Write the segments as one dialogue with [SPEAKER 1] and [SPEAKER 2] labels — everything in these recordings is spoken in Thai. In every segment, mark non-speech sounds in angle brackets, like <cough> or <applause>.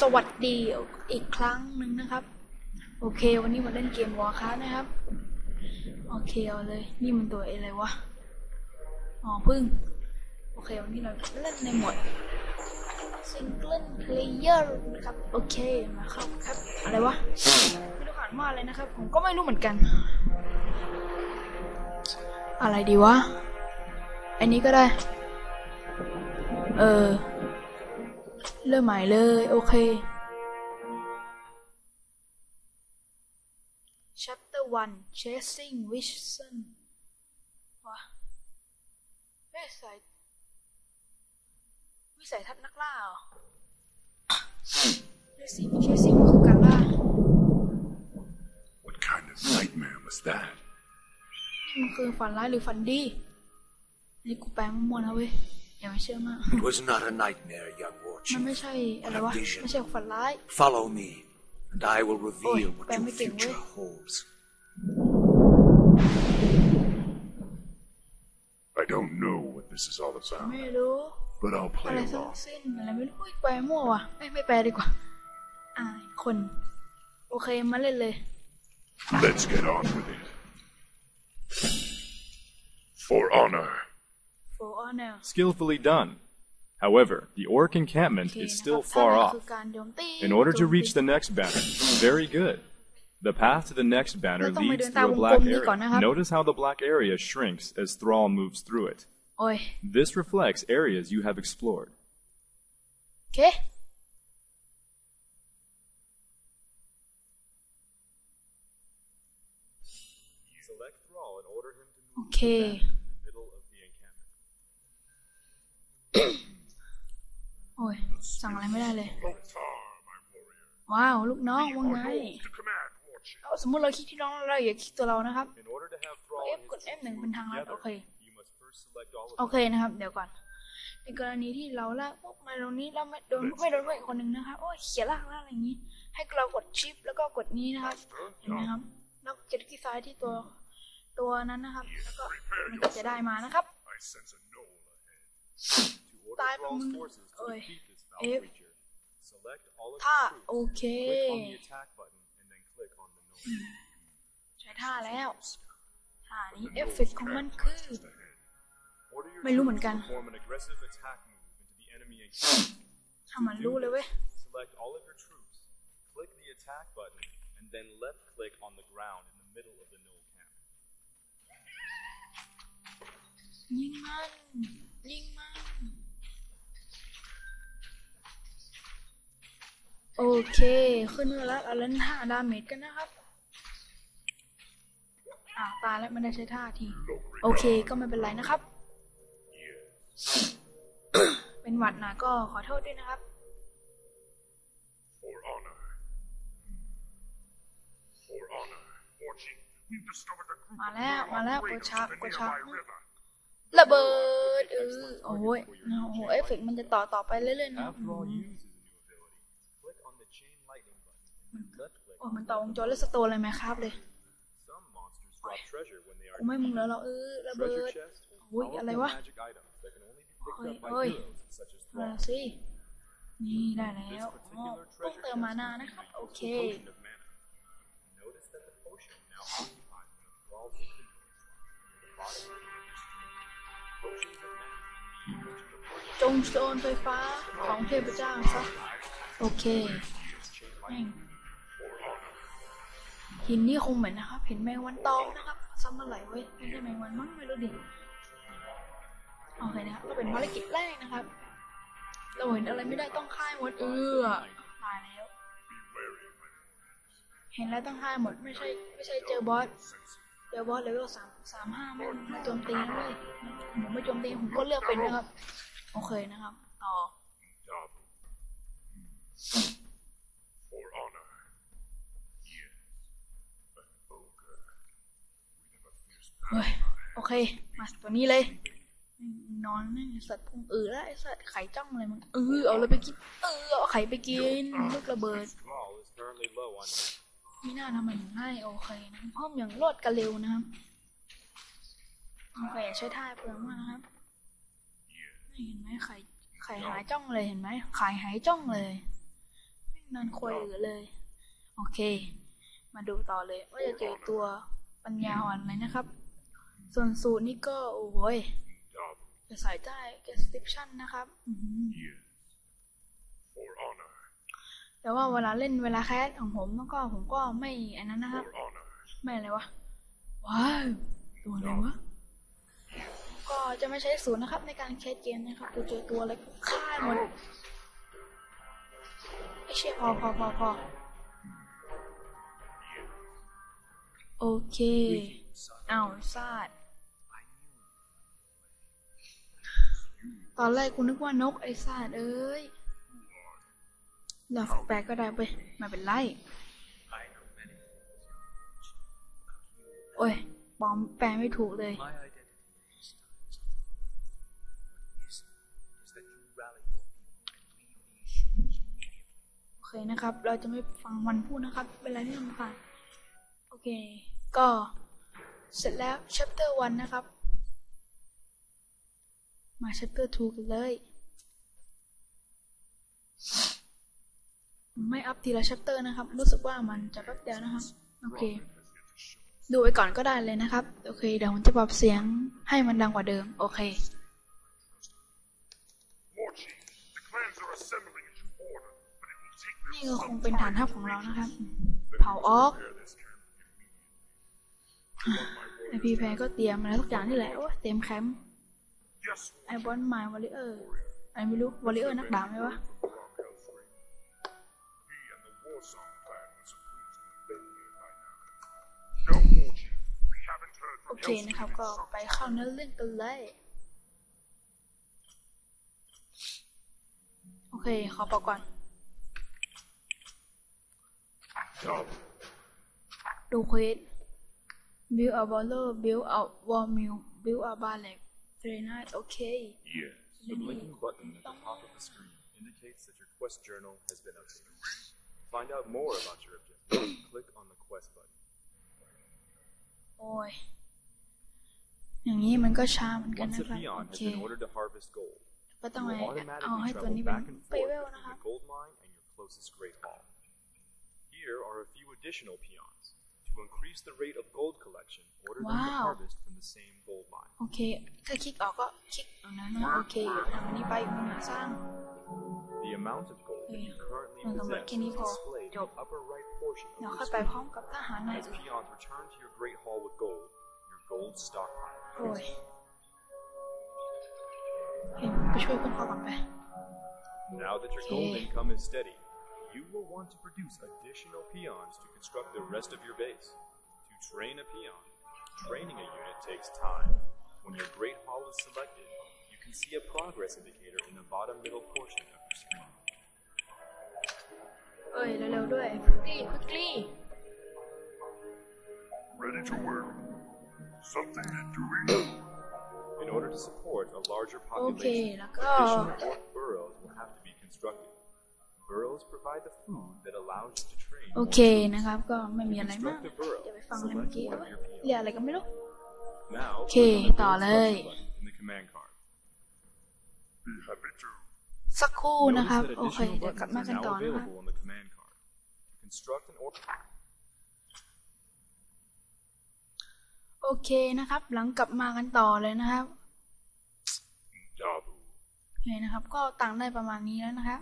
[SPEAKER 1] สวัสดีอีกครั้งหนึ่งนะครับ โอเค วันนี้มาเล่นเกมวอร์คานะครับ โอเคเอาเลย นี่มันตัวอะไรวะอ๋อพึ่ง โอเค วันนี้เราเล่นในหมดซิงเกิลเพลเยอร์นะครับ โอเค มาเข้าครับ อะไรวะ ไม่รู้อ่านว่าอะไรนะครับ ผมก็ไม่รู้เหมือนกัน อะไรดีวะ อันนี้ก็ได้ เออ เริ่มใหม่เลย โอเค chapter one chasing vision วะวิสัยวิสัยทัศน์นักล่าเหรอ chasing chasing คือการล่า
[SPEAKER 2] What kind of nightmare was that?
[SPEAKER 1] นี่มันคือฝันร้ายหรือฝันดี นี่กูแปลงมั่วนะเว้ยอย่าไปเชื่อมาก
[SPEAKER 3] It was not a nightmare, young
[SPEAKER 1] มัน
[SPEAKER 3] warchief.
[SPEAKER 1] ไม่ใช่อะไรวะ ไม่ใช่ฝันร้าย
[SPEAKER 3] Follow me, and I will reveal
[SPEAKER 1] Oi,
[SPEAKER 3] what
[SPEAKER 1] ben
[SPEAKER 3] your
[SPEAKER 1] meteen,
[SPEAKER 3] future
[SPEAKER 1] hoor.
[SPEAKER 3] holds.
[SPEAKER 2] I don't know what this is all about,
[SPEAKER 1] ไม่รู้
[SPEAKER 2] but I'll
[SPEAKER 1] อะ
[SPEAKER 2] play
[SPEAKER 1] ไรทั้ง
[SPEAKER 2] along.
[SPEAKER 1] สิ้นอะไรไม่รู้อุ๊ยแปลมั่วว่ะไม่ไม่แปลดีกว่า อ่า คน โอเค มาเล่นเลย
[SPEAKER 2] Let's get on with it. For honor.
[SPEAKER 1] for honor
[SPEAKER 4] Skillfully done. However, the orc
[SPEAKER 1] โอ
[SPEAKER 4] encampment
[SPEAKER 1] เค
[SPEAKER 4] is
[SPEAKER 1] นะ
[SPEAKER 4] still
[SPEAKER 1] ครับ
[SPEAKER 4] far
[SPEAKER 1] ถ้า
[SPEAKER 4] off.
[SPEAKER 1] คือการโจมตี
[SPEAKER 4] In order
[SPEAKER 1] โจ
[SPEAKER 4] to
[SPEAKER 1] มตี
[SPEAKER 4] reach the next banner, very good. The path to the next banner
[SPEAKER 1] เราต้องไป
[SPEAKER 4] leads
[SPEAKER 1] เดินตาม
[SPEAKER 4] through a
[SPEAKER 1] วง
[SPEAKER 4] black
[SPEAKER 1] กลมนี้ก่อนนะครับ
[SPEAKER 4] area. Notice how the black area shrinks as Thrall moves through it.
[SPEAKER 1] โอ้ย
[SPEAKER 4] This reflects areas you have explored.
[SPEAKER 1] โอเค
[SPEAKER 4] Select Thrall and order him to
[SPEAKER 1] โอเค
[SPEAKER 4] in the middle of the encampment.
[SPEAKER 1] โอ้ย สั่งอะไรไม่ได้เลย
[SPEAKER 2] Loktar, my warrior.
[SPEAKER 1] ว้าว ลูกน้องว่าไง
[SPEAKER 2] Yours to command, warchief.
[SPEAKER 1] เอาสมมติเราคลิกที่น้องเราอย่าคลิกตัวเรานะครับ
[SPEAKER 4] In order to have Thrall
[SPEAKER 1] F
[SPEAKER 4] and
[SPEAKER 1] กด
[SPEAKER 4] his
[SPEAKER 1] F หนึ่ง
[SPEAKER 4] team
[SPEAKER 1] เป็นทางลัด
[SPEAKER 4] together,
[SPEAKER 1] โอเค
[SPEAKER 4] you must first select all of
[SPEAKER 1] โอ
[SPEAKER 4] them.
[SPEAKER 1] เคนะครับ เดี๋ยวก่อน ในกรณีที่เราลากปุ๊บมาตรงนี้เราไม่โดนไม่โดนด้วยอีกคนหนึ่งนะครับ โอ้ยเขียนลากลากอะไรอย่างนี้ ให้เรากดชิปแล้วก็กดนี้นะครับ เห็นไหมครับ แล้วเก็บที่ซ้ายที่ตัวตัวนั้นนะครับ แล้วก็มันก็จะได้มานะครับ
[SPEAKER 2] I sense a knoll ahead.
[SPEAKER 4] To order
[SPEAKER 1] Time
[SPEAKER 4] Thrall's
[SPEAKER 1] mm,
[SPEAKER 4] forces to
[SPEAKER 1] oi.
[SPEAKER 4] defeat this foul
[SPEAKER 1] If-
[SPEAKER 4] creature, select all of
[SPEAKER 1] ถ้า
[SPEAKER 4] your
[SPEAKER 1] โอ
[SPEAKER 4] troops,
[SPEAKER 1] เค
[SPEAKER 4] click on the attack button, and then click on the node.
[SPEAKER 1] ใช้ท่าแล้วท่านี้เอฟเฟกต์ของมันคือ
[SPEAKER 4] Order your
[SPEAKER 1] ไม่รู้เหมือน
[SPEAKER 4] troops
[SPEAKER 1] กัน
[SPEAKER 4] to perform an aggressive attack move into the enemy encampment.
[SPEAKER 1] ถ้ามันรู้เลยเว้ย
[SPEAKER 4] Select all of your troops, click the attack button, and then left click on the ground in the middle of the node camp.
[SPEAKER 1] ยิงมันยิงมัน โอเค ขึ้นมาแล้วเอาเล่นท่าดาเมจกันนะครับอ่าวตายแล้วไม่ได้ใช้ท่าที โอเคก็ไม่เป็นไรนะครับ เป็นหวัดนะก็ขอโทษด้วยนะครับ
[SPEAKER 2] For honor. For honor, warchief. We've discovered a group
[SPEAKER 1] มาแล้วมาแล้วกด
[SPEAKER 2] raiders
[SPEAKER 1] ฉากกดฉากระเบิดเออโอ้ยโอ้โหเอฟเฟกต์มันจะต่อต่อไปเรื่อยๆนะ
[SPEAKER 4] After all uses a new ability, click on the chain lightning button, and then left click
[SPEAKER 1] โอ้มันต่อวงจรและวสโตนอะไรไหมครับเลยกูไม่มึงแล้วเราเออระเบิด
[SPEAKER 4] โอ้ย
[SPEAKER 1] อะไรวะ
[SPEAKER 4] เฮ้
[SPEAKER 1] ย
[SPEAKER 4] เฮ้ย
[SPEAKER 1] มาสินี่ได้แล้วต้องเติมมานานะครับโอเคจงโจนไฟฟ้าของเทพเจ้าซะโอเคแม่ง หินนี่คงเหมือนนะครับ เห็นแมงวันตอมนะครับซ้ำอะไรไว้ยไม่ใช่แมงวันมั้งไม่รู้ดิโอเคนะครับก็เป็นภารกิจแรกนะครับเราเห็นอะไรไม่ได้ต้องค่ายหมดเออตายแล้ว เห็นแล้วต้องค่ายหมดไม่ใช่ไม่ใช่เจอบอสเจอบอสเลเวลสามสามห้ามันมาโจมตีนะเลยผมไม่โจมตีผมก็เลือกเป็นนะครับ โอเคนะครับ ต่อ
[SPEAKER 2] Dabu. For honor. Yes. An ogre. We have a fierce
[SPEAKER 1] เฮ้ยโอเค มาตัวนี้เลย นอนนี่สัตว์พุงอือแล้วไอสัตว์ไข่จ้องเลยมึงเออเอาเลยไปกินเออเอาไข่ไปกินลูกระเบิด
[SPEAKER 4] Thrall is currently low on mana.
[SPEAKER 1] ไม่น่าทำไมงให้โอเคนะเพิ่มอย่างรวดกระเร็วนะครับโอเคใช้ท่าเปลืองมากนะครับเห็นไหมไข่ไข่หายจ้องเลยเห็นไหมไข่หายจ้องเลยนานควยเหลือเลย โอเค มาดูต่อเลยว่าจะเจอตัวปัญญาอ่อนไหมนะครับ ส่วนสูตรนี่ก็ โอ้ย
[SPEAKER 2] Dub,
[SPEAKER 1] จะใส่ใต้ description นะครับอือหือ
[SPEAKER 2] yes. For honor,
[SPEAKER 1] แต่ว่าเวลาเล่นเวลาแคสของผมแล้วก็ผมก็ไม่อันนั้นนะครับ
[SPEAKER 2] for honor.
[SPEAKER 1] ไม่อะไรวะ ว้าว ตัวอะไรวะ ก็จะไม่ใช้ศูนย์นะครับ ในการแคสเกมนะครับตัวเจอตัวอะไรก็ฆ่าหมดไอ้เชี่ยพอพอพอพอโอเค เอาซาด ตอนแรกกูนึกว่านกไอ้ซาดเอ้ยหลอกแปลกก็ได้ไปไม่เป็นไร โอ้ยปลอมแปลไม่ถูกเลย
[SPEAKER 3] My identity is, is that you rally your people and leave these shores immediately.
[SPEAKER 1] โอเคนะครับ เราจะไม่ฟังมันพูดนะครับ เป็นไรที่ลำคาญโอเค ก็เสร็จแล้ว chapter 1 นะครับ มา chapter 2กันเลย ไม่อัพทีละ chapter นะครับ รู้สึกว่ามันจะแป๊บเดียวนะครับ โอเค ดูไปก่อนก็ได้เลยนะครับ โอเค เดี๋ยวผมจะปรับเสียงให้มันดังกว่าเดิม โอเค นี่ก็คงเป็นฐานทัพของเรานะครับ เผาออกไอพีแพรก็เตรียมอะไรทุกอย่างนี่แหละโอ้ยเต็มแคมป์ ไอบอลไมล์วอลเลเยอร์ไอไม่รู้วอลเลเยอร์นักดาบไหมวะ
[SPEAKER 2] from Bromhell's Ring. We and the Warsong clan were supposed to have been here by now. No, war chief, we haven't heard
[SPEAKER 1] โอ
[SPEAKER 2] from
[SPEAKER 1] เคนะครับก็ไปเข้าเนื้อเรื่องกันเลย โอเค ขอบอกก่อน
[SPEAKER 2] Dub,
[SPEAKER 1] ดูเควส build a baller build a wall mill build a barrack very nice โอเค
[SPEAKER 2] yes.
[SPEAKER 4] The blinking button at the top of the screen indicates that your quest journal has been updated. To find out more about your objective, <coughs> click on the quest button.
[SPEAKER 1] โอ้ย อย่างนี้มันก็ช้าเหมือนกัน
[SPEAKER 4] Once
[SPEAKER 1] นะ
[SPEAKER 4] a
[SPEAKER 1] ครับ
[SPEAKER 4] peon
[SPEAKER 1] โอ
[SPEAKER 4] has
[SPEAKER 1] เค
[SPEAKER 4] been ordered to harvest gold,
[SPEAKER 1] ก็ต้อง
[SPEAKER 4] you
[SPEAKER 1] ให้
[SPEAKER 4] will
[SPEAKER 1] เอาให้
[SPEAKER 4] automatically
[SPEAKER 1] ตัวนี้
[SPEAKER 4] travel
[SPEAKER 1] เป็น
[SPEAKER 4] back and
[SPEAKER 1] เปเว
[SPEAKER 4] forth
[SPEAKER 1] ล
[SPEAKER 4] between
[SPEAKER 1] นะครับ
[SPEAKER 4] the gold mine and your closest great hall. Here are a few additional peons. To increase the rate of gold collection, order them to
[SPEAKER 1] Wow.
[SPEAKER 4] harvest from the same gold mine.
[SPEAKER 1] โอเค ถ้าคลิกออกก็คลิกตรงนั้นนะโอเคทำอันนี้ไปมันสร้าง
[SPEAKER 4] The amount of gold that you currently
[SPEAKER 1] Well, the
[SPEAKER 4] possess
[SPEAKER 1] Mercury
[SPEAKER 4] is
[SPEAKER 1] Hall.
[SPEAKER 4] displayed in
[SPEAKER 1] Job.
[SPEAKER 4] the upper right portion
[SPEAKER 1] เดี๋ยว
[SPEAKER 4] of
[SPEAKER 1] ค่อย
[SPEAKER 4] the
[SPEAKER 1] ไป
[SPEAKER 4] screen.
[SPEAKER 1] พร้อมกับทหารนาย
[SPEAKER 4] As
[SPEAKER 1] อื่น
[SPEAKER 4] peons return to your great hall with gold, your gold stockpile
[SPEAKER 1] โอ้ยเห็นไปช่วยเพื่อนเขาก่อนไป
[SPEAKER 4] Now that your
[SPEAKER 1] Okay.
[SPEAKER 4] gold income is steady, you will want to produce additional peons to construct the rest of your base. To train a peon, training a unit takes time. When your Great Hall is selected, you can see a progress indicator in the bottom middle portion of your screen.
[SPEAKER 1] เอ้ย เร็วๆด้วย quickly quickly
[SPEAKER 2] Ready to work. Something you're doing?
[SPEAKER 4] In order to support a larger
[SPEAKER 1] โอเค
[SPEAKER 4] population,
[SPEAKER 1] แล้วก็
[SPEAKER 4] additional orc burrows will have to be constructed.
[SPEAKER 1] โอ
[SPEAKER 4] more
[SPEAKER 1] เค
[SPEAKER 4] troops.
[SPEAKER 1] นะครับ ก็ไม่มีอะไรมาก
[SPEAKER 4] Construct a burrow.
[SPEAKER 1] เดี๋ยวไปฟังอะไรเมื่อ
[SPEAKER 4] Select
[SPEAKER 1] กี้
[SPEAKER 4] one
[SPEAKER 1] เอ้
[SPEAKER 4] of
[SPEAKER 1] ย
[SPEAKER 4] your peons.
[SPEAKER 1] เรียกอะไรก็ไม่รู้
[SPEAKER 4] Now,
[SPEAKER 1] Okay,
[SPEAKER 4] click on the
[SPEAKER 1] ต่อ
[SPEAKER 4] build
[SPEAKER 1] เลย
[SPEAKER 4] function button in the command card.
[SPEAKER 2] Be happy to.
[SPEAKER 1] สักครู่
[SPEAKER 4] Notice
[SPEAKER 1] นะครับ
[SPEAKER 4] that
[SPEAKER 1] โอเค
[SPEAKER 4] additional
[SPEAKER 1] เดี๋ยวกลับ
[SPEAKER 4] buttons
[SPEAKER 1] มา
[SPEAKER 4] are
[SPEAKER 1] กันต่อ
[SPEAKER 4] now
[SPEAKER 1] นะครับ
[SPEAKER 4] available on the command card. To construct an orc
[SPEAKER 1] โอเคนะครับ หลังกลับมากันต่อเลยนะครับ
[SPEAKER 2] Dabu.
[SPEAKER 1] โอเคนะครับ ก็ตังค์ได้ประมาณนี้แล้วนะครับ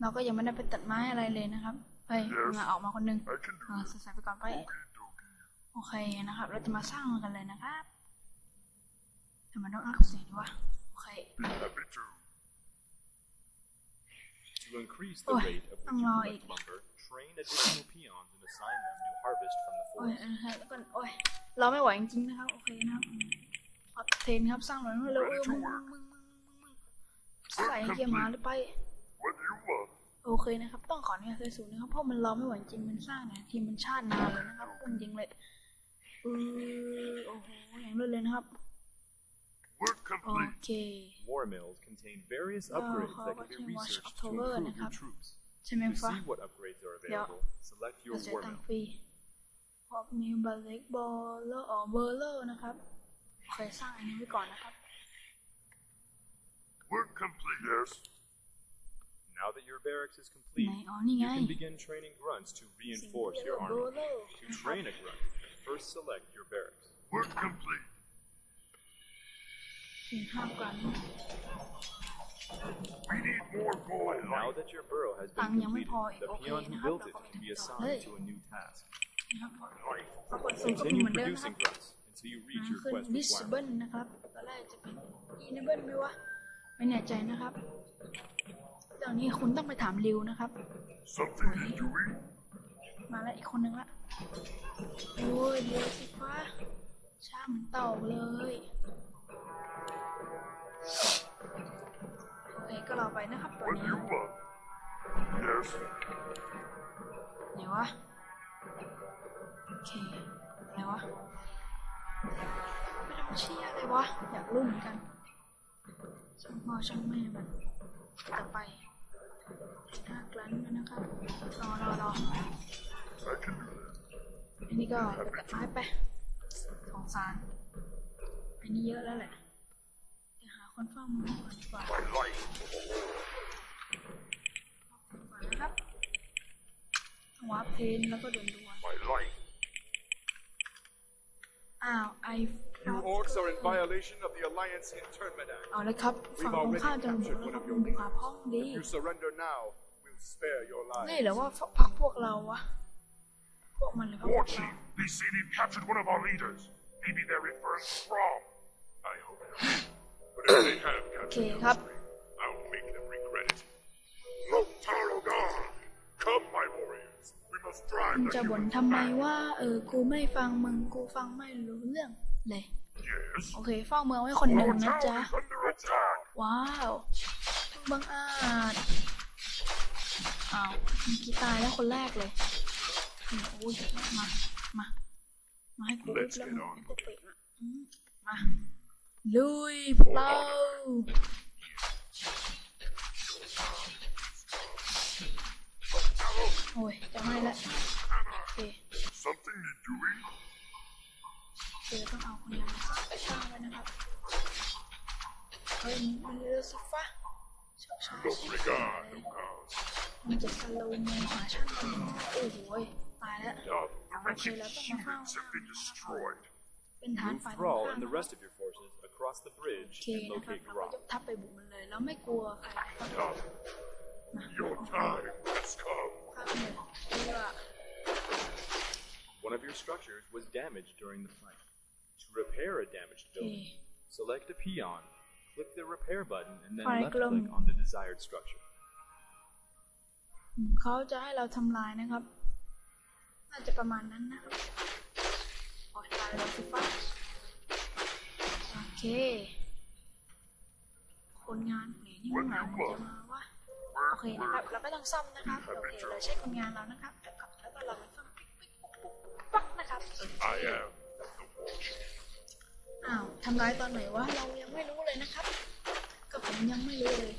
[SPEAKER 1] เราก็ยังไม่ได้ไปตัดไม้อะไรเลยนะครับเฮ้ยมาออกมาคนหนึง
[SPEAKER 2] I can do
[SPEAKER 1] เออ
[SPEAKER 2] it.
[SPEAKER 1] ใส่ๆไปก่อนไป
[SPEAKER 2] Okie dokie.
[SPEAKER 1] โอเคนะครับ เราจะมาสร้างกันเลยนะครับแต่มันต้องอัพเสียงดีวะโอเค
[SPEAKER 2] Be happy to.
[SPEAKER 4] To increase the
[SPEAKER 1] Ôi,
[SPEAKER 4] rate at which
[SPEAKER 1] ăn
[SPEAKER 4] you
[SPEAKER 1] rồi.
[SPEAKER 4] collect lumber, train additional peons and assign them to harvest from the
[SPEAKER 1] โอ้ย
[SPEAKER 4] forest.
[SPEAKER 1] เออฮะแล้วก็โอ้ยเราไม่ไหวจริงๆนะครับ โอเคนะครับอืมขอเทรนครับ สร้างหน่อยเร็วๆเออมึงมึงมึงมึงมึงใส่เกียร์หมาเลยไป
[SPEAKER 2] What do you want?
[SPEAKER 1] โอเคนะครับ ต้องขออนุญาตใส่สูตรนะครับ เพราะมันรอไม่ไหวจริง มันสร้างเนี่ยทีมันชาตินานเลยนะครับพูดจริงเลยเออโอ้โหอย่างรวดเลยนะครับ
[SPEAKER 2] Work
[SPEAKER 1] โอ
[SPEAKER 2] complete.
[SPEAKER 1] เค
[SPEAKER 4] War mills contain various
[SPEAKER 1] Oh,
[SPEAKER 4] upgrades that can
[SPEAKER 1] watching
[SPEAKER 4] be
[SPEAKER 1] Watch
[SPEAKER 4] researched to
[SPEAKER 1] October
[SPEAKER 4] improve your
[SPEAKER 1] นะครับ
[SPEAKER 4] troops.
[SPEAKER 1] ใช่ไหม
[SPEAKER 4] To
[SPEAKER 1] ฟ้า
[SPEAKER 4] see what upgrades are
[SPEAKER 1] Yeah.
[SPEAKER 4] available, select
[SPEAKER 1] เรา
[SPEAKER 4] your
[SPEAKER 1] เสีย
[SPEAKER 4] war
[SPEAKER 1] ตัง
[SPEAKER 4] mill.
[SPEAKER 1] ค์ฟรีพอมีบาเล็กบอลเลอร์อ๋อเบอร์เลอร์นะครับเคยสร้างอันนี้ไว้ก่อนนะครับ
[SPEAKER 2] Work complete. Yes.
[SPEAKER 4] Now that your barracks is
[SPEAKER 1] ไหน
[SPEAKER 4] complete,
[SPEAKER 1] อ๋อนี่ไง
[SPEAKER 4] you can begin training grunts to
[SPEAKER 1] สิ่งที่
[SPEAKER 4] reinforce
[SPEAKER 1] เรียก
[SPEAKER 4] your
[SPEAKER 1] ว่าโบ
[SPEAKER 4] army.
[SPEAKER 1] โล
[SPEAKER 4] To train a grunt, first select your barracks.
[SPEAKER 2] Work complete.
[SPEAKER 1] สี่ห้ากัน
[SPEAKER 2] We need more gold.
[SPEAKER 4] Now that your burrow has
[SPEAKER 1] ตัง
[SPEAKER 4] been
[SPEAKER 1] ค์ยังไม่
[SPEAKER 4] completed,
[SPEAKER 1] พออีก
[SPEAKER 4] the
[SPEAKER 1] โอเค
[SPEAKER 4] peons
[SPEAKER 1] นะ
[SPEAKER 4] who
[SPEAKER 1] ครับ
[SPEAKER 4] built
[SPEAKER 1] เรา
[SPEAKER 4] it
[SPEAKER 1] ก็ไป
[SPEAKER 4] can be
[SPEAKER 1] ทำต่อเลย
[SPEAKER 4] assigned to a new task.
[SPEAKER 1] นะครับ
[SPEAKER 2] Life.
[SPEAKER 1] เรากดสูงก็คือ
[SPEAKER 4] Continue
[SPEAKER 1] เหมือนเดิมนะครับ
[SPEAKER 4] producing grunts until you reach
[SPEAKER 1] อ่า
[SPEAKER 4] your
[SPEAKER 1] ขึ้น
[SPEAKER 4] quest
[SPEAKER 1] visible
[SPEAKER 4] requirement.
[SPEAKER 1] นะครับตอนแรกจะเป็น enable ไหมวะ ไม่แน่ใจนะครับ เดี๋ยวนี้คุณต้องไปถามริวนะครับ
[SPEAKER 2] Something you're doing?
[SPEAKER 1] มาแล้วอีกคนนึงละโอ้ยเดี๋ยวสิฟ้าช้าเหมือนเต่าเลยโอเคก็เราไปนะครับตอน
[SPEAKER 2] What do
[SPEAKER 1] นี้
[SPEAKER 2] you want? Yes.
[SPEAKER 1] ไหนวะโอเคอะไรวะไม่ทำเชี่ยอะไรวะ อยากรู้เหมือนกันช่างพ่อช่างแม่มันจะไป ห้ากลั้นนะครับรอรอรออันนี้ก็ไปไม้ไปสองสารอันนี้เยอะแล้วแหละเดี๋ยวหาคนเฝ้ามือก่อนดีกว่า
[SPEAKER 2] My life.
[SPEAKER 1] ก่อนนะครับต้องวาร์ปเพนแล้วก็เดินดวนอ้าวไอ
[SPEAKER 4] You orcs are in violation of the Alliance Internment Act.
[SPEAKER 1] เอาเลยครับฝั่งตรงข้ามจะบุกแล้วครับบุกหาพ้องดี
[SPEAKER 4] If you surrender now, we'll spare your
[SPEAKER 1] นี่
[SPEAKER 4] lives.
[SPEAKER 1] เหรือว่าพักพวกเราวะพวกมันเลยพักพว
[SPEAKER 2] War
[SPEAKER 1] กเรา
[SPEAKER 2] chief, they say they've captured one of our leaders. Maybe they're referring to Thrawn. I hope not. But if they have
[SPEAKER 1] โอ
[SPEAKER 2] captured
[SPEAKER 1] เคครับ
[SPEAKER 2] I'll make them regret it. Loktarogan! Come, my warriors. We must drive
[SPEAKER 1] มึง
[SPEAKER 2] the
[SPEAKER 1] จะบ่น
[SPEAKER 2] humans
[SPEAKER 1] ทำไม
[SPEAKER 2] back.
[SPEAKER 1] ว่าเออกูไม่ฟังมึงกูฟังไม่รู้เรื่อง เลย
[SPEAKER 2] Yes.
[SPEAKER 1] โอเคเฝ้าเมืองไว้คนหนึ่ง
[SPEAKER 2] Our
[SPEAKER 1] นะ
[SPEAKER 2] town
[SPEAKER 1] จ๊ะ
[SPEAKER 2] is under attack.
[SPEAKER 1] ว้าวบังอาจอ้าวเมื่อกี้ตายแล้วคนแรกเลยอืมโอ้ยมา มา มาให้กูรีบ
[SPEAKER 2] Let's
[SPEAKER 1] แล้ว
[SPEAKER 2] get
[SPEAKER 1] มึง
[SPEAKER 2] on
[SPEAKER 1] ให้กูปิดละอืมมาลุยพวกเราโอ้ยจะไม่ละโอเค
[SPEAKER 2] Something you're doing?
[SPEAKER 1] เดี๋ยวต้องเอาคนนี้มาใส่ช่างไว้นะครับเฮ้ยมันเรือสิฟ้าช้าช้า
[SPEAKER 2] Lokrigan, Lukas.
[SPEAKER 1] มันจะสโลว์มือหาช่างมันโอ้โหยตายแล้ว
[SPEAKER 2] Now, the
[SPEAKER 1] Okay,
[SPEAKER 2] wretched
[SPEAKER 1] let's go
[SPEAKER 2] humans
[SPEAKER 1] now.
[SPEAKER 2] have been destroyed.
[SPEAKER 1] เป็นฐาน
[SPEAKER 4] Move
[SPEAKER 1] ฝ่ายตรง
[SPEAKER 4] Thrall
[SPEAKER 1] ข้าม
[SPEAKER 4] and the
[SPEAKER 1] นะครับ
[SPEAKER 4] rest of your forces across the bridge
[SPEAKER 1] โอเค
[SPEAKER 4] and
[SPEAKER 1] นะครับ
[SPEAKER 4] locate
[SPEAKER 1] เราก็
[SPEAKER 4] Grok.
[SPEAKER 1] ยกทัพไปบุกมันเลยเราไม่กลัวใครนะครับ
[SPEAKER 2] Now,
[SPEAKER 1] มา
[SPEAKER 2] your time has come.
[SPEAKER 1] ข้ามเลยเพื่อ
[SPEAKER 4] One of your structures was damaged during the fight. To repair a damaged
[SPEAKER 1] โอเค
[SPEAKER 4] building, select a peon, click the repair button, and then
[SPEAKER 1] Alright,
[SPEAKER 4] left
[SPEAKER 1] Glum.
[SPEAKER 4] click on the desired structure.
[SPEAKER 1] อืมเขาจะให้เราทำลายนะครับ น่าจะประมาณนั้นนะครับโอ้ยตายแล้วสิฟ้าโอเค คนงานไหนนี่มันไหนมันจะมาวะโอเคนะครับ เราไม่ต้องซ่อมนะครับ โอเค เราใช้คนงานเรานะครับแล้วก็แล้วก็เราไปซ่อมปิ๊กปิ๊กปุ๊กปุ๊กปักนะครับ
[SPEAKER 2] I am the war chief.
[SPEAKER 1] อ้าวทำร้ายตอนไหนวะเรายังไม่รู้เลยนะครับ ก็ผมยังไม่รู้เลย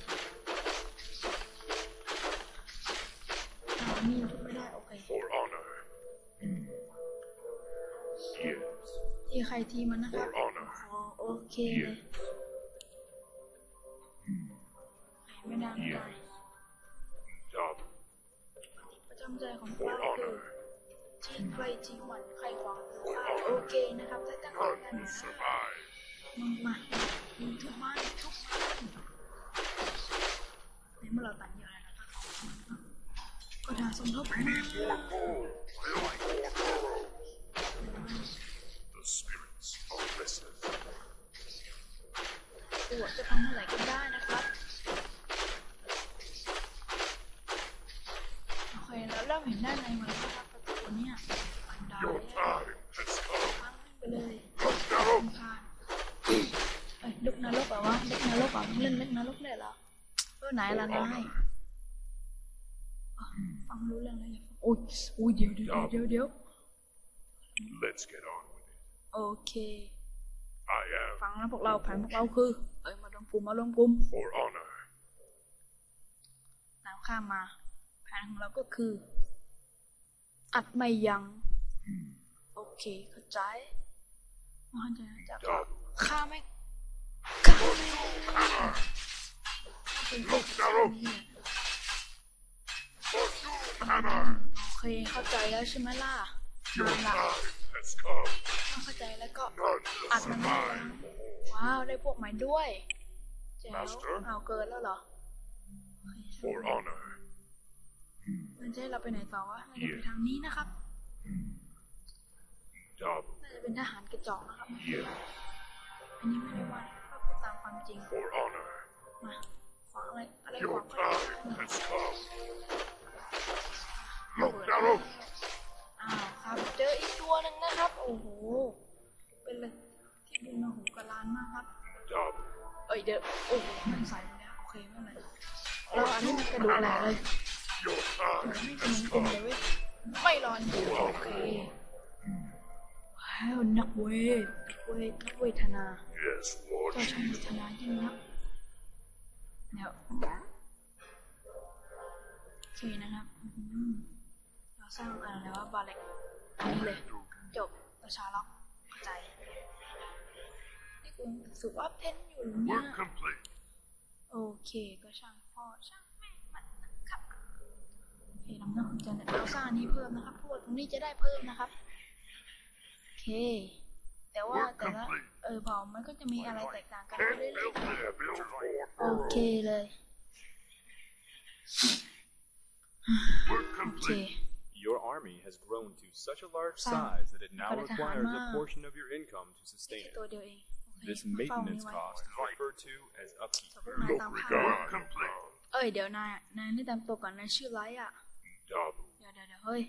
[SPEAKER 1] อ้าวนี่ทุบไม่ได้โอเค
[SPEAKER 2] For honor. Yes.
[SPEAKER 1] ที่ใครทีมันนะครับ
[SPEAKER 2] For honor.
[SPEAKER 1] อ๋อโอเคเลยไม่ได้ไม่ได้
[SPEAKER 2] Job
[SPEAKER 1] ประจำใจของ
[SPEAKER 2] for
[SPEAKER 1] เราคือ
[SPEAKER 2] honor.
[SPEAKER 1] จริงใครจริงหวันใครหวังว่าโอเคนะครับถ้ตั้งใจกันนะมึงมามึงทุกมันทุกมันในเมื่อเราตัดเยอะแล้วนะครับก็ทางสมทบมาปวดจะทำเมื่อไร่ก็ได้นะครับโอเคแล้วเริ่มเห็นด้านในมาแล้วนะครับประ เนี่ยอันดา
[SPEAKER 2] Your
[SPEAKER 1] เลย
[SPEAKER 2] time has come.
[SPEAKER 1] พังไปเลย
[SPEAKER 2] Loktarok.
[SPEAKER 1] รำคาญเอ้ยลึกนรกเหรอวะลึกนรกเหรอมึงเล่นลึกนรกได้เหรอเออไหนล่ะนายอ๋อฟังรู้เรื่องอะไรเนี่ยโอ้ยโอ้ยเดี๋ยวเดี๋ยวเดี๋ยวเดี๋ยว
[SPEAKER 2] Let's get on with it.
[SPEAKER 1] โอเค
[SPEAKER 2] I am
[SPEAKER 1] ฟังนะพวกเราแผนพวกเราคือ เอ้ยมารวมกลุ่มมารวมกลุ่ม
[SPEAKER 2] for honor.
[SPEAKER 1] น้ำข้ามมาแผนของเราก็คือ อัดไม่ยัง้งโอเคเข้าใจเข้าใจนะจาก
[SPEAKER 2] Done.
[SPEAKER 1] ฆ่าไม่ฆ่าไม่เป็นพวก
[SPEAKER 2] Loktarok. Fortune Hammer!
[SPEAKER 1] โอเคเข้าใจแล้วใช่ไหมล่ะ
[SPEAKER 2] Your
[SPEAKER 1] นั่นล่ะ
[SPEAKER 2] time has come.
[SPEAKER 1] เข้าใจแล้วก็
[SPEAKER 2] None will
[SPEAKER 1] อัดมันเลย
[SPEAKER 2] survive.
[SPEAKER 1] ว้าวได้พวกใหม่ด้วยแจ๋ว
[SPEAKER 2] Master?
[SPEAKER 1] เอาเกินแล้วเหรอโอเค
[SPEAKER 2] For honor.
[SPEAKER 1] มันจะให้เราไปไหนต่อวะเราจะไปทางนี้นะครับ
[SPEAKER 2] Double.
[SPEAKER 1] น่าจะเป็นทหารกระจอกนะครับ
[SPEAKER 2] Yeah.
[SPEAKER 1] อันนี้ไม่ได้ว่าก็พูดตามความจริง
[SPEAKER 2] For honor.
[SPEAKER 1] มาขวางอะไรอะไรข
[SPEAKER 2] Your
[SPEAKER 1] วาง
[SPEAKER 2] time has come. Look, Narrow.
[SPEAKER 1] อ้าวครับเจออีกตัวหนึ่งนะครับ โอ้โห เป็นเลยที่บินมาหูกระลานมากครับ
[SPEAKER 2] Double.
[SPEAKER 1] เอ้ยเดี๋ยวโอ้โหมันใส่ไปแล้วโอเคไม่เป็นไรเราอันนี้มันกระดูกแหลกเลย ไม่
[SPEAKER 2] has
[SPEAKER 1] เป็นกลมเลย
[SPEAKER 2] come.
[SPEAKER 1] เว้ยไม่รอนโอเคว้าวนักเวทเวทนักเวทนาเจ้าชายเวทนายิ่งนักเดี๋ยวโอเคนะครับเราสร้างอะไรวะบาเล็กนนี้เลยจบประชาล็อกเข้าใจนี่คุณสุว่าเพ้นอยู่หรือเนี่ย
[SPEAKER 2] Work complete.
[SPEAKER 1] โอเคก็ช่างพ่อช่างแม่มันนะครับโอ เคน้ำหนักจะเราสร้างอันนี้เพิ่มนะครับเพราะว่าตรงนี้จะได้เพิ่มนะครับโอเค แต่ว่าแต่ละเออเผ่ามันก็จะมีอะไรแตกต่างกันไป
[SPEAKER 2] Can't
[SPEAKER 1] เรื่อย
[SPEAKER 2] build there, build more
[SPEAKER 1] ๆโอเค
[SPEAKER 2] burrows.
[SPEAKER 1] เลย
[SPEAKER 2] Work
[SPEAKER 1] โอเค
[SPEAKER 2] complete.
[SPEAKER 4] Your army has grown to such a large
[SPEAKER 1] Fine.
[SPEAKER 4] size that it now
[SPEAKER 1] Got it,
[SPEAKER 4] requires a
[SPEAKER 1] Hama.
[SPEAKER 4] portion of your income to
[SPEAKER 1] แค่
[SPEAKER 4] sustain
[SPEAKER 1] ตัว
[SPEAKER 4] it.
[SPEAKER 1] เดียวเองโอเค
[SPEAKER 4] This
[SPEAKER 1] มาเฝ้านี้
[SPEAKER 4] maintenance
[SPEAKER 1] ไว้
[SPEAKER 4] cost is referred to as upkeep.
[SPEAKER 1] พวกนาย
[SPEAKER 2] Look,
[SPEAKER 1] ตามภาพ
[SPEAKER 2] regard complete.
[SPEAKER 1] เอ้ยเดี๋ยวนายนายนี่ตามตัวก่อนนายชื่อไรอะ
[SPEAKER 2] Double.
[SPEAKER 1] เดี๋ยวเดี๋ยวเดี๋ยวเฮ้ย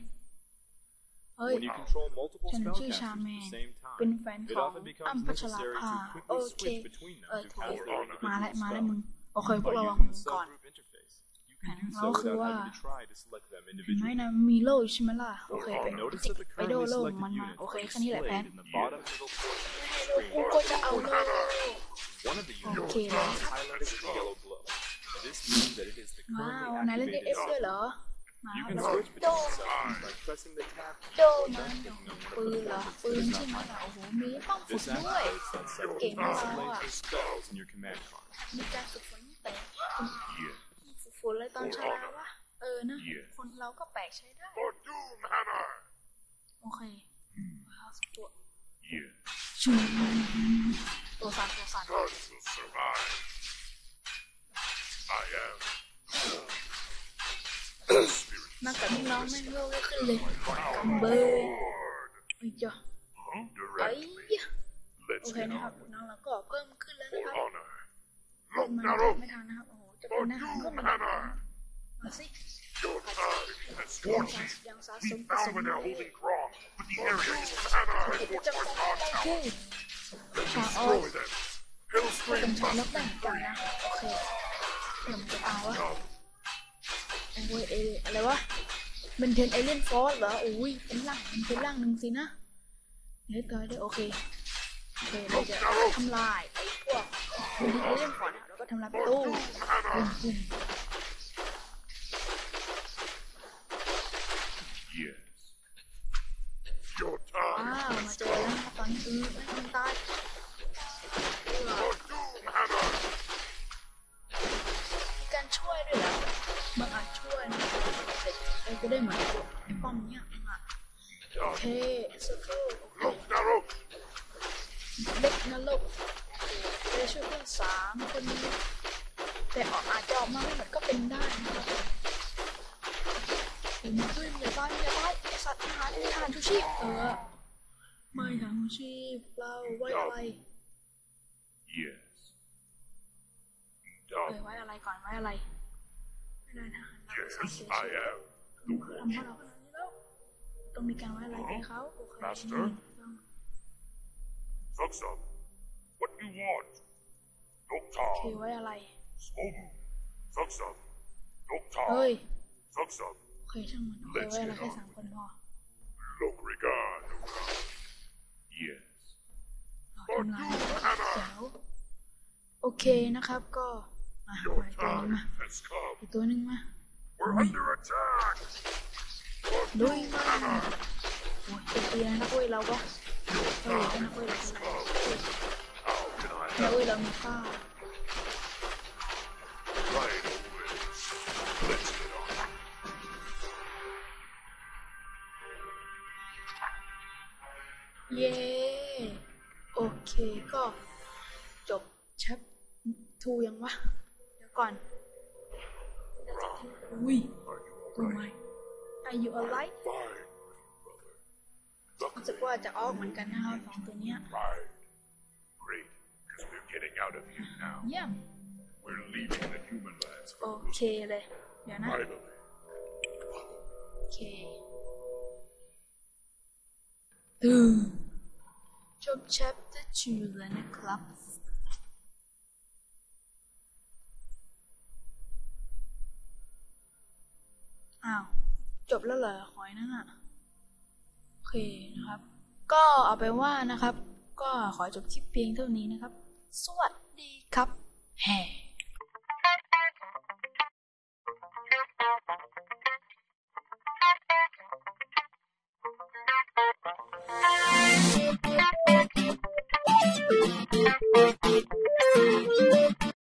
[SPEAKER 1] เฮ้ย
[SPEAKER 4] When you control multiple
[SPEAKER 1] ฉันชื่อ
[SPEAKER 4] spellcasters
[SPEAKER 1] ชา
[SPEAKER 4] at
[SPEAKER 1] แม
[SPEAKER 4] the
[SPEAKER 1] น
[SPEAKER 4] same
[SPEAKER 1] เป็น
[SPEAKER 4] time,
[SPEAKER 1] แฟน
[SPEAKER 4] it
[SPEAKER 1] ของ
[SPEAKER 4] often
[SPEAKER 1] อ้ำ
[SPEAKER 4] becomes
[SPEAKER 1] พัชรา
[SPEAKER 4] necessary
[SPEAKER 1] ภา
[SPEAKER 4] to
[SPEAKER 1] โอ
[SPEAKER 4] quickly
[SPEAKER 1] เค
[SPEAKER 4] switch between
[SPEAKER 1] เออ
[SPEAKER 4] them
[SPEAKER 1] ถู
[SPEAKER 4] to
[SPEAKER 1] ก
[SPEAKER 4] cast their
[SPEAKER 1] มาแล้ว
[SPEAKER 4] individual
[SPEAKER 1] มาแล้วมึง
[SPEAKER 4] spell.
[SPEAKER 1] โอเค พวก
[SPEAKER 4] By
[SPEAKER 1] เราวาง
[SPEAKER 4] using
[SPEAKER 1] มื
[SPEAKER 4] the
[SPEAKER 1] อก่อน
[SPEAKER 4] subgroup interface, you
[SPEAKER 1] แผน
[SPEAKER 4] can
[SPEAKER 1] ของ
[SPEAKER 4] do
[SPEAKER 1] เรา
[SPEAKER 4] so
[SPEAKER 1] คือ
[SPEAKER 4] without
[SPEAKER 1] ว่า
[SPEAKER 4] having to try to select them
[SPEAKER 1] เห็นไหม
[SPEAKER 4] individually.
[SPEAKER 1] นะมีโล่ใช่ไหมล่ะ โอเคไป
[SPEAKER 4] Notice that the
[SPEAKER 1] ไปโด
[SPEAKER 4] currently
[SPEAKER 1] โล่
[SPEAKER 4] selected
[SPEAKER 1] มันมา
[SPEAKER 4] units
[SPEAKER 1] โอเค
[SPEAKER 4] are
[SPEAKER 1] แค่นี้แหละแผน
[SPEAKER 4] displayed in the bottom middle portion of the
[SPEAKER 1] กู
[SPEAKER 4] screen.
[SPEAKER 1] ก็จะเอาโล่
[SPEAKER 4] One of the units
[SPEAKER 1] Okay,
[SPEAKER 4] is
[SPEAKER 1] then.
[SPEAKER 4] highlighted with a yellow glow. This means that it is the
[SPEAKER 1] ว้าว
[SPEAKER 4] currently
[SPEAKER 1] นายเล่นเอ
[SPEAKER 4] activated
[SPEAKER 1] ฟด้วยเหรอมา
[SPEAKER 4] You
[SPEAKER 1] แล้ว
[SPEAKER 4] can
[SPEAKER 1] เรา
[SPEAKER 4] switch
[SPEAKER 1] โด
[SPEAKER 4] between sections by pressing the tab key
[SPEAKER 1] โด
[SPEAKER 4] or
[SPEAKER 1] นะ
[SPEAKER 4] left clicking on one
[SPEAKER 1] ปื
[SPEAKER 4] of
[SPEAKER 1] น
[SPEAKER 4] the
[SPEAKER 1] เหรอ
[SPEAKER 4] buttons
[SPEAKER 1] ปืน
[SPEAKER 4] to
[SPEAKER 1] ใช่ไหม
[SPEAKER 4] dismount.
[SPEAKER 1] ล่ะโอ้โหมีต้องฝึก
[SPEAKER 4] This
[SPEAKER 1] ด้วย
[SPEAKER 4] activates that separate
[SPEAKER 1] Game
[SPEAKER 4] display
[SPEAKER 1] over.
[SPEAKER 4] for spells in your command card.
[SPEAKER 1] มีการฝึกฝนแต่
[SPEAKER 2] Yes.
[SPEAKER 1] ฝึกฝนอะไรตอนชราวะเออนะ
[SPEAKER 2] Yes.
[SPEAKER 1] คนเราก็แปลกใช้ได้
[SPEAKER 2] For Doom Hammer.
[SPEAKER 1] โอเคว้าวสุดตัว
[SPEAKER 2] Yes.
[SPEAKER 1] ชูตัวสั่นตัวสั่น
[SPEAKER 2] None will survive. I am.
[SPEAKER 1] มากับพี่น้องไม่รู้ก็ขึ้นเลยกำเบอ
[SPEAKER 2] ร์
[SPEAKER 1] ไอ้จ้ะไอ้ยโอเคนะครับน้องเราก็เพิ่มขึ้นแล้วนะครับลงมาไม่ทางนะครับโอ้โหจะเป็นหน้าก็มันมาสิยังสะสมป
[SPEAKER 2] ระสบการณ์
[SPEAKER 1] จัคงได้
[SPEAKER 2] คื
[SPEAKER 1] อขาอ้อ
[SPEAKER 2] ย
[SPEAKER 1] เป็นชา
[SPEAKER 2] ว
[SPEAKER 1] ล็อกแบ่กันนะโอเคผมจะเอาอะ โอ้ยเออะไรวะเป็นเทนเอเลียนฟอสเหรอโอ้ยเป็นร่างมันเป็นร่างหนึ่งสินะเฮ้ยเกิดได้โอเคโอเคเราจะทำลายไอ้พวกเป็นเทนเอเลียนฟอสแล้วก็ทำลายประตู
[SPEAKER 2] Doom
[SPEAKER 1] ปุ้ม
[SPEAKER 2] Hammer.
[SPEAKER 1] ปุ้ม
[SPEAKER 2] Yes. Your
[SPEAKER 1] อ้าวมาเจอแล้วนะครับตอนนี้ ไว้อะไรก่อนไว้อะไรไม่ได้ทหารเรา
[SPEAKER 2] Yes,
[SPEAKER 1] เสีย
[SPEAKER 2] I
[SPEAKER 1] ชีวิต
[SPEAKER 2] am.
[SPEAKER 1] ทำให้เราขนาดนี้แล้วต้องมีการไว้อะไรให้เขาโอเค
[SPEAKER 2] Master? Zuxum. What do you want?
[SPEAKER 1] โอเค
[SPEAKER 2] Noctar.
[SPEAKER 1] ไว้อะไร
[SPEAKER 2] Smogu. Zuxum.
[SPEAKER 1] เฮ้ย
[SPEAKER 2] Noctar. Zuxum.
[SPEAKER 1] โอเคช่างมันโอเคไว้อะไรแค่สามคนพอ
[SPEAKER 2] Logrigar. Yes.
[SPEAKER 1] เอาทำลายเดี๋ยวโอเคนะครับก็ มาตัวงมาอีกตัวนึงมาดุยมาเป็นเตียนะเว้ยเราก็เออนะเว้ยนะเว้ยเรามีข้าเย้โอเคก็จบชัปทูยังวะ เดี๋ยวก่อน อุ้ย
[SPEAKER 2] Are you
[SPEAKER 1] ตัว
[SPEAKER 2] alright?
[SPEAKER 1] ใหม่ Are you alright
[SPEAKER 2] Fine, little brother.
[SPEAKER 1] รู้สึกว่าจะออกเหมือนกันนะครับสองตัวเนี้ย
[SPEAKER 2] Right. Great, because we're getting out of here now.
[SPEAKER 1] เยี่ยม
[SPEAKER 2] We're leaving the human lands
[SPEAKER 1] โอ
[SPEAKER 2] for
[SPEAKER 1] เคเลย เดี๋ยวนะ
[SPEAKER 2] Finally.
[SPEAKER 1] โอเคตึงจบ chapter 2แล้วนะครับ เหรอหอยนั่นอะโอเคนะครับ ก็เอาไปว่านะครับ ก็ขอจบคลิปเพียงเท่านี้นะครับ สวัสดีครับแห่